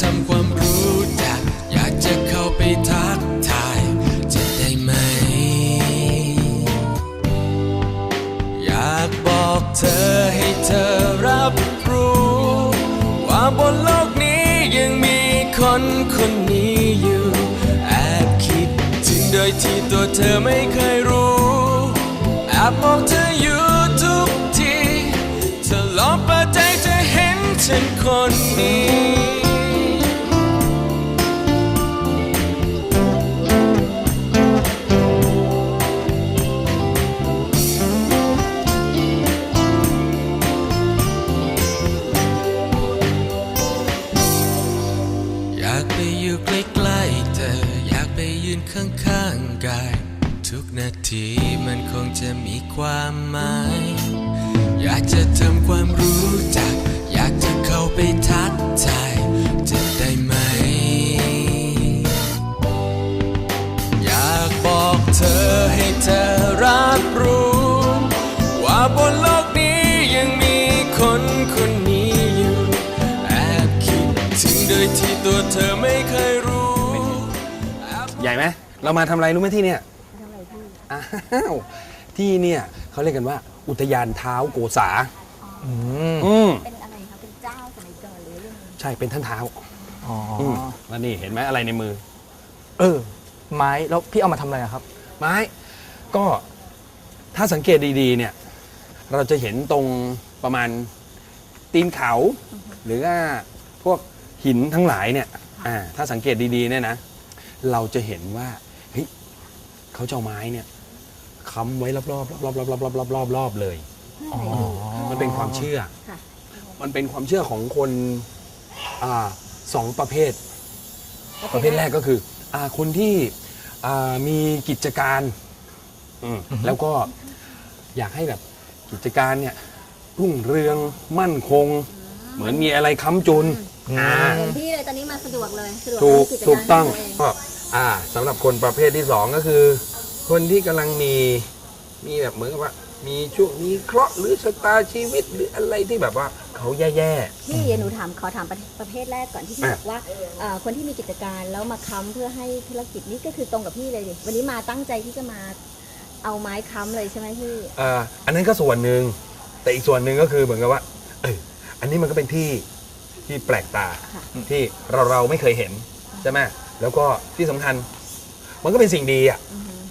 ทำความรู้จัก อยากจะเข้าไปทักทาย จะได้ไหม อยากบอกเธอให้เธอรับรู้ ว่าบนโลกนี้ยังมีคนคนนี้อยู่ แอบคิดถึงโดยที่ตัวเธอไม่เคยรู้ แอบมองเธออยู่ทุกที เธอลองเปิดใจจะเห็นฉันคนนี้ ทีมันคงจะมีความหมาย อยากจะทำความรู้จัก อยากจะเข้าไปทักทายจะได้ไหม อยากบอกเธอให้เธอรับรู้ ว่าบนโลกนี้ยังมีคนคนนี้อยู่ แอบคิดถึงโดยที่ตัวเธอไม่เคยรู้ ใหญ่ไหม เรามาทำอะไรรู้ไหมที่เนี่ย อะไรพี่อ้าวที่เนี่ยเขาเรียกกันว่า อุทยานเท้าโกษาอืมอืมเป็นอะไรคะเป็นเจ้าสมัยก่อนหรือเรื่องนี้ใช่เป็นท่านเท้าอ๋อออืมแล้วนี่เห็นไหมอะไรในมือ เออ ไม้แล้วพี่เอามาทำอะไรอะครับ ไม้ก็ถ้าสังเกตดีๆเนี่ย เราจะเห็นตรงประมาณตีนเขา หรือว่าพวกหินทั้งหลายเนี่ยอ่าถ้าสังเกตดีๆเนี่ยนะ เราจะเห็นว่าเฮ้ยเขาจะเอาไม้เนี่ย ค้ำไว้รอบๆรอบๆรอบๆรอบๆรอบๆรอบๆรอบๆเลยเพื่ออะไรพี่มันเป็นความเชื่อ ค่ะ มันเป็นความเชื่อของคนอ่าสองประเภท ประเภทแรกก็คืออาคนที่อ่ามีกิจการอืมแล้วก็อยากให้แบบกิจการเนี่ยรุ่งเรืองมั่นคง เหมือนมีอะไรค้ำจุนอ่าเหมือนพี่เลยตอนนี้มาสะดวกเลยสะดวกถูกทำจารถูกต้องขตัวเก็อ่าสำหรับคนประเภทที่สองก็คือ คนที่กำลังมีมีแบบเหมือนกับว่า มีช่วงมีเคราะห์หรือชะตาชีวิตหรืออะไรที่แบบว่าเขาแย่ๆพี่เดี๋ยวหนูถามขอถามประประเภทแรกก่อนที่พี่อะบอกว่าเอ่อคนที่มีกิจการแล้วมาค้ำเพื่อให้ธุรกิจนี่ก็คือตรงกับพี่เลยดิวันนี้มาตั้งใจที่จะมาเอาไม้ค้ำเลยใช่ไหมพี่เอ่ออันนั้นก็ส่วนหนึ่งแต่อีกส่วนหนึ่งก็คือเหมือนกับว่า เอออันนี้มันก็เป็นที่ที่แปลกตาค่ะที่เราเราไม่เคยเห็นใช่ไหมแล้วก็ที่สำคัญ มันก็เป็นสิ่งดีอะ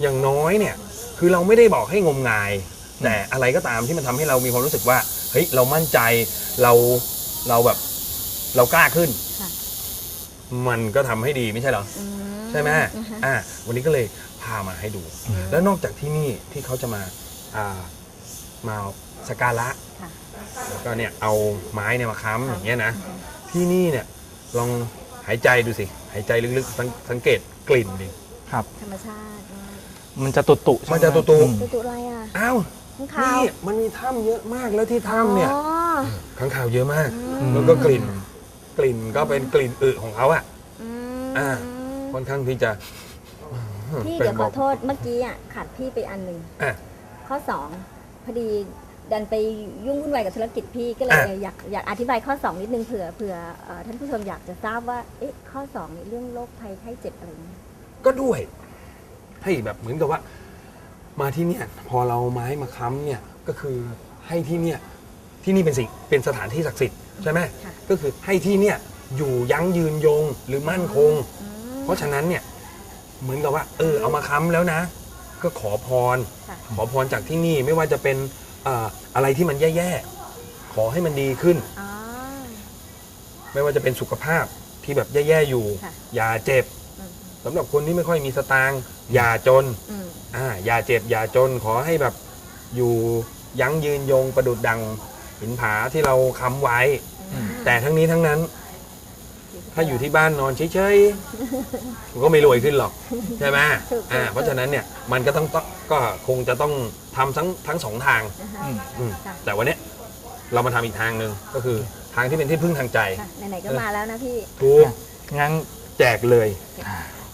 อือฮึอย่างน้อยเนี่ยคือเราไม่ได้บอกให้งมงาย แต่อะไรก็ตามที่มันทำให้เรามีความรู้สึกว่าเฮ้ยเรามั่นใจเราเราแบบเรากล้าขึ้นค่ะมันก็ทำให้ดีไม่ใช่เหรออืใช่ไหมอือฮะอ่าวันนี้ก็เลยพามาให้ดู แล้วนอกจากที่นี่ที่เขาจะมาอ่ามาสกการะค่ะแล้วก็เนี่ยเอาไม้เนี่ยมาค้ำอย่างเงี้ยนะที่นี่เนี่ยลองหายใจดูสิ หายใจลึกๆสังสังเกตกลิ่นดิครับธรรมชาติ มากมันจะตุตุๆใช่ไหมันจะตุๆอืมตัวตัวอะไรอะอ้าวข้างคาวนี่มันมีถ้ำเยอะมากแล้วที่ถ้ำเนี่ยอ๋อข้างข่าวเยอะมากอืมแล้วก็กลิ่น กลิ่นก็เป็นกลิ่นอึของเขาอะอืมอ่าค่อนข้างที่จะพี่ป็นเดี๋ยวขบอกโทษเมื่อกี้อะขาดพี่ไปอันหนึ่ง อะ ข้อสองพอดีดันไปยุ่งวุ่นวายกับธุรกิจพี่ก็เลยอะเอออยากอยากอธิบายข้อสองนิดนึงเผื่อเผื่อเอ่อท่านผู้ชมอยากจะทราบว่าเอ๊ะข้อสองในเรื่องโรคภัยไข้เจ็บอะไรเงี้ยก็ด้วย ให้แบบเหมือนกับว่า มาที่เนี่ยพอเราไม้มาค้ำเนี่ยก็คือให้ที่เนี่ยที่นี่เป็นสิ่งเป็นสถานที่ศักดิ์สิทธิ์ใช่ไหมค่ะ ก็คือให้ที่เนี่ยอยู่ยั้งยืนยงหรือมั่นคง อืม เพราะฉะนั้นเนี่ยเหมือนกับว่า เออเอามาค้ำแล้วนะ ก็ขอพร ค่ะ ขอพรจากที่นี่ไม่ว่าจะเป็นเอ่ออะไรที่มันแย่ๆ ขอให้มันดีขึ้น อ๋อ ไม่ว่าจะเป็นสุขภาพที่แบบแย่ๆอยู่ ค่ะ อย่าเจ็บอืม สำหรับคนที่ไม่ค่อยมีสตางค์อย่าจน อืมอ่าอย่าเจ็บอย่าจนขอให้แบบอยู่ยั้งยืนยงประดุดดังหินผาที่เราค้ำไว้อืมแต่ทั้งนี้ทั้งนั้น ถ้าอยู่ที่บ้านนอนเฉยๆมันก็ไม่รวยขึ้นหรอก ใช่ไหมถูกอ่าถูกเพราะฉะนั้นเนี่ยมันก็ต้องต้องก็คงจะต้องทำทั้งทั้งสองทางนะคะอืม อืมค่ะแต่วันเนี้ยเรามาทำอีกทางหนึ่งก็คือทางที่เป็นที่พึ่งทางใจค่ะไหนๆก็มาแล้วนะพี่ทุกงั้นแจกเลย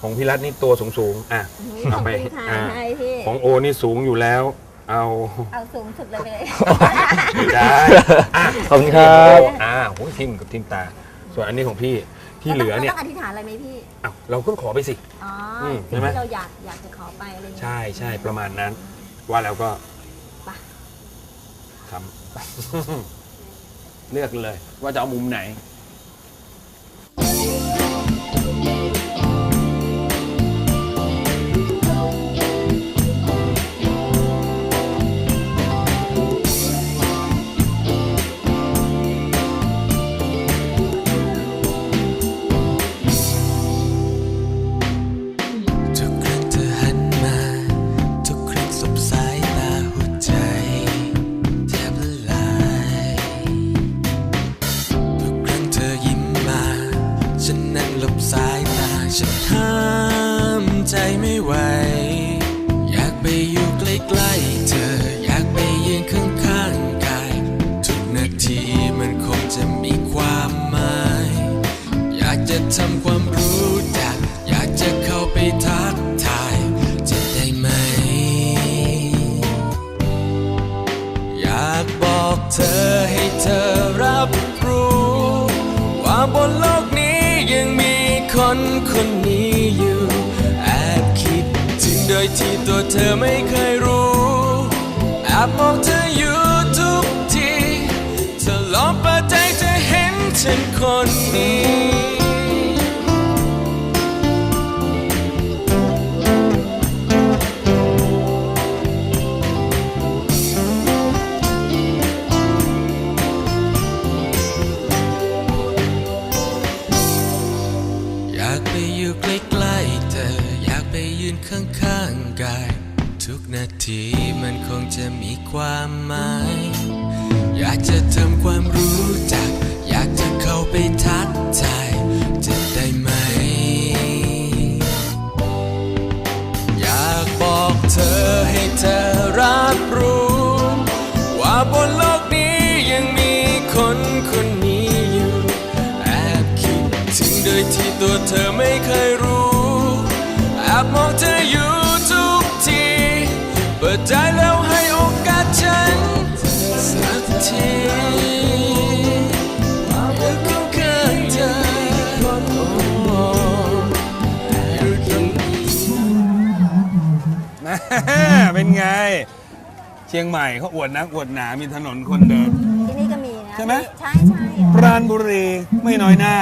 ของพี่รัตนี่ตัวสูงๆอะ เอาไปขอบคุณค่ะอ่า ให้พี่ของโอนี่สูงอยู่แล้ว เอา เอาสูงสุดเลยไปเลย ได้อะขอบคุณครับ อ่าโอ้ยทิมกับทิมตา ส่วนอันนี้ของพี่ที่เหลือเนี่ยราต้องอธิษฐานอะไรไหมพี่ อ้าวเราก็ขอไปสิ อ๋ออมสิ่งใช่ไหม ที่เราอยากอยากจะขอไปอะไรอย่างเงี้ย ใช่ใช่ประมาณนั้น ว่าแล้วก็ไป ทำ เลือกเลย ว่าจะเอามุมไหนทุ เธอให้เธอรับรู้ ว่าบนโลกนี้ยังมีคนคนนี้อยู่ แอบคิดถึงโดยที่ตัวเธอไม่เคยรู้ แอบมองเธออยู่ทุกทีเธอลองเปิดใจจะเห็นฉันคนนี้ อยากไปอยู่ใกล้ๆเธอ อยากไปยืนข้างๆกาย ทุกนาทีมันคงจะมีความหมาย อยากจะทำความรู้จัก อยากจะเข้าไปทักทายจะได้ไหม อยากบอกเธอให้เธอรับรู้ ชียงใหม่เขาอวดนักอวดหนามีถนนคนเดิน ที่นี่ก็มีนะใช่ไหม ใช่ใช่ปราณบุรีไม่น้อยหน้า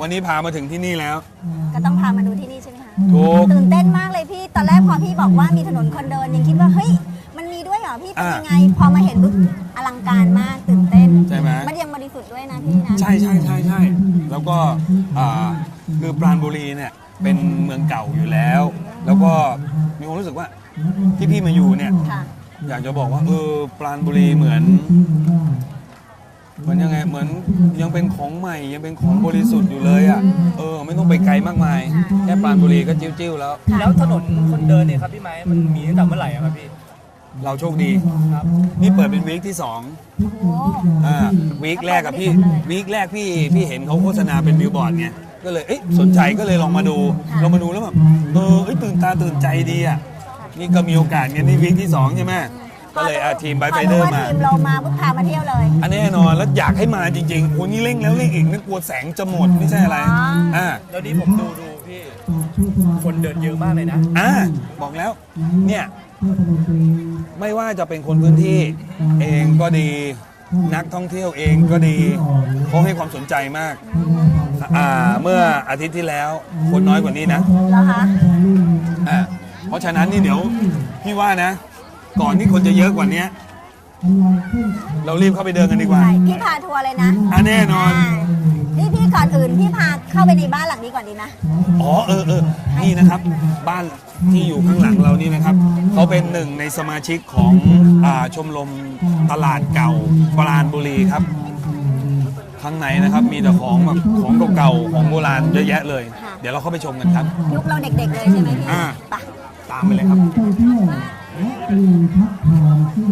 วันนี้พามาถึงที่นี่แล้ว ก็ต้องพามาดูที่นี่ใช่ไหมคะถูก ตื่นเต้นมากเลยพี่ตอนแรกพอพี่บอกว่ามีถนนคนเดินยังคิดว่าเฮ้ยมันมีด้วยเหรอพี่เป็นอ่ายัยังไง พอมาเห็นปุ๊บอลังการมากตื่นเต้นใช่ไหม มันยังบริสุทธิ์ด้วยนะพี่นะใช่ใช่ใช่ใช่แล้วก็อ่าคือปราณบุรีเนี่ยเป็นเมืองเก่าอยู่แล้ว แล้วก็มีความรู้สึกว่าที่พี่มาอยู่เนี่ย ค่ะ อยากจะบอกว่าเออปราณบุรีเหมือนเหมือนยังไงเหมือนยังเป็นของใหม่ยังเป็นของบริสุทธิ์อยู่เลยอะเออ ไม่ต้องไปไกลมากมาย แค่ปราณบุรีก็จิ้วๆแล้ว แล้วถนนคนเดินเนี่ยครับพี่ไม้มันมีตั้งแต่เมื่อไหร่อะครับพี่เราโชคดีครับนี่เปิดเป็นวีคที่สองโอ้อ่าวีคแรกกับพี่วีคแรกพี่พี่เห็นเขาโฆษณาเป็นบิลบอร์ดไงก็เลยเอ้ยสนใจก็เลยลองมาดูลองมาดูแล้วแบบเออเอ้ยตื่นตาตื่นใจดีอะ นี่ก็มีโอกาสไงนี่วีคที่สองใช่ไหมก็เลยอาทีมไบไฟเดอร์พมาทีมเรามาปุ๊บพามาเที่ยวเลย อันนี้แน่นอนแล้วอยากให้มาจริงๆโอ้นี่เร่งแล้วเร่งอีกนึกกลัวแสงจะหมดไม่ใช่อะไรอ๋ออ่อ่าแล้วนี่ผมดูดูพี่คนเดินเยอะมากเลยนะอ่าบอกแล้วเนี่ยไม่ว่าจะเป็นคนพื้นที่เองก็ดีนักท่องเที่ยวเองก็ดีเขาให้ความสนใจมากอ่าเมื่ออาทิตย์ที่แล้วคนน้อยกว่านี้นะแล้วคะอ่า เพราะฉะนั้นนี่เดี๋ยวพี่ว่านะ ก่อนที่คนจะเยอะกว่านี้เรารีบเข้าไปเดินกันดีกว่าใช่พี่พาทัวร์เลยนะอะแน่นอนานี่พี่ก่อนอื่นพี่พาเข้าไปในบ้านหลังนี้ก่อนดีนะอ๋อเออเออนี่นะครับ บ้านที่อยู่ข้างหลังเรานี่นะครับเขาเป็นหนึ่งในสมาชิกของอ่าชมรมตลาดเก่าปราณบุรีครับข้างในนะครับมีแต่ของแบบของเก่าๆของโบราณเยอะแยะเลยค่ะเดี๋ยวเราเข้าไปชมกันครับ ยุคเราเด็กๆเลยใช่ไหมพี่อ่าไป ตามไปเลยครับเที่ยวและปลิพักผ่อนที่